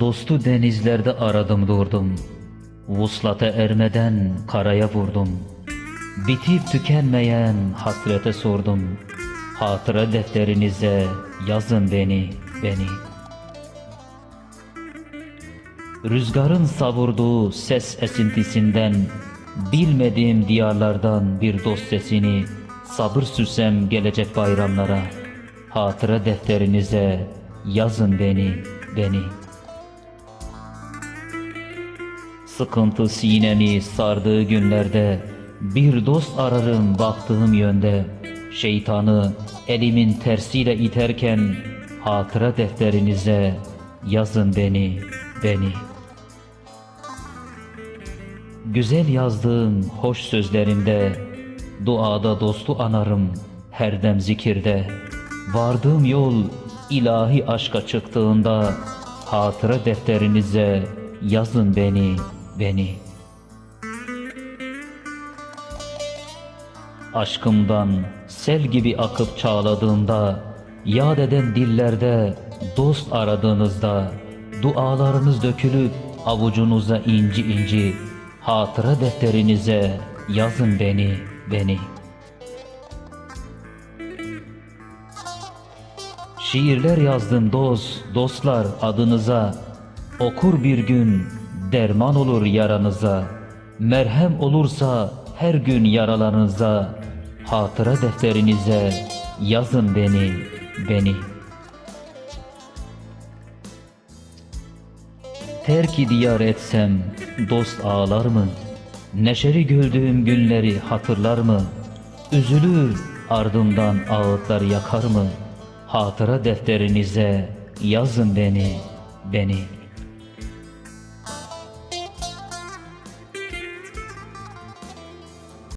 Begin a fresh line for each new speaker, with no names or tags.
Dostu denizlerde aradım durdum. Vuslata ermeden karaya vurdum. Bitip tükenmeyen hasrete sordum. Hatıra defterinize yazın beni, beni. Rüzgarın savurduğu ses esintisinden, bilmediğim diyarlardan bir dost sesini, sabır süsem gelecek bayramlara, hatıra defterinize yazın beni, beni. Sıkıntı sinemi sardığı günlerde, bir dost ararım baktığım yönde, şeytanı elimin tersiyle iterken, hatıra defterinize yazın beni, beni. Güzel yazdığım hoş sözlerinde, duada dostu anarım her dem zikirde. Vardığım yol ilahi aşka çıktığında, hatıra defterinize yazın beni, beni. Aşkımdan sel gibi akıp çağladığında, yad eden dillerde dost aradığınızda, dualarınız dökülüp avucunuza inci inci, hatıra defterinize yazın beni, beni. Şiirler yazdım dost, dostlar adınıza, okur bir gün derman olur yaranıza, merhem olursa her gün yaralarınıza, hatıra defterinize yazın beni, beni. Terki diyar etsem dost ağlar mı? Neşeli güldüğüm günleri hatırlar mı? Üzülür ardından ağıtlar yakar mı? Hatıra defterinize yazın beni, beni.